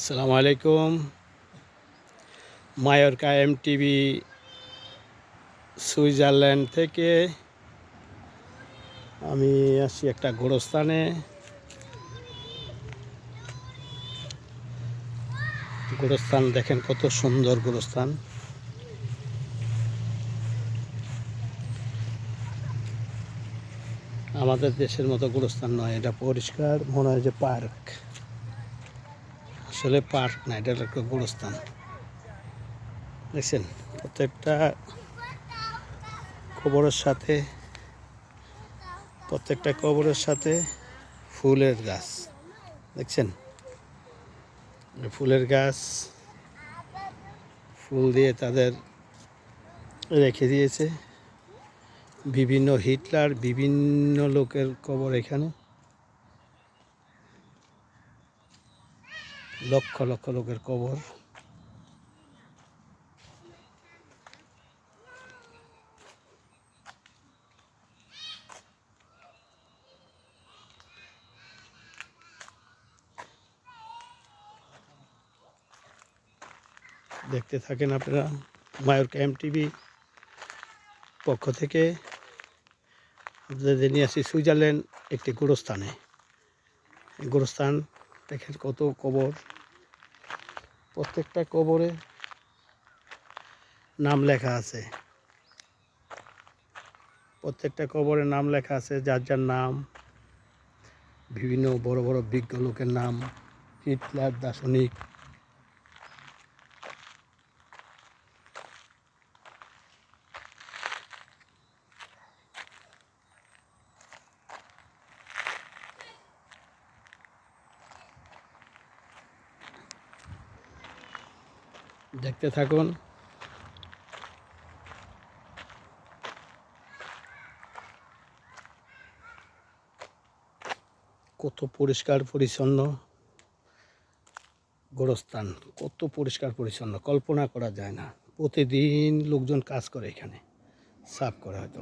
আসসালামু আলাইকুম। মায়োরকা M TV Switzerland থেকে আমি আসছি একটা গোরস্থানে। গোরস্থান দেখেন কত সুন্দর গোরস্থান। আমাদের দেশের মতো গোরস্থান নয়, এটা পরিষ্কার, মনে হয় যে পার্ক। আসলে পার্ক না এটা একটা গোরস্থান। দেখছেন, প্রত্যেকটা কবরের সাথে, প্রত্যেকটা কবরের সাথে ফুলের গাছ। দেখছেন? ফুলের গাছ ফুল দিয়ে তাদের রেখে দিয়েছে। বিভিন্ন হিটলার, বিভিন্ন লোকের কবর এখানে। লক্ষ লক্ষ লোকের কবর। দেখতে থাকেন আপনারা মায়ুর ক্যাম্প টিভি পক্ষ থেকে। আপনাদের নিয়ে আসি সুইজারল্যান্ড একটি গোরস্থানে। গোরস্থান দেখেন কত কবর। প্রত্যেকটা কবরে নাম লেখা আছে। প্রত্যেকটা কবরে নাম লেখা আছে, যার যার নাম, বিভিন্ন বড় বড় বিজ্ঞ লোকের নাম, হিটলার, দার্শনিক দেখতে থাকুন কত পরিষ্কার পরিচ্ছন্ন গোরস্থান, কত পরিষ্কার পরিচ্ছন্ন, কল্পনা করা যায় না প্রতিদিন লোকজন কাজ করে এখানে, সাফ করে হয়তো।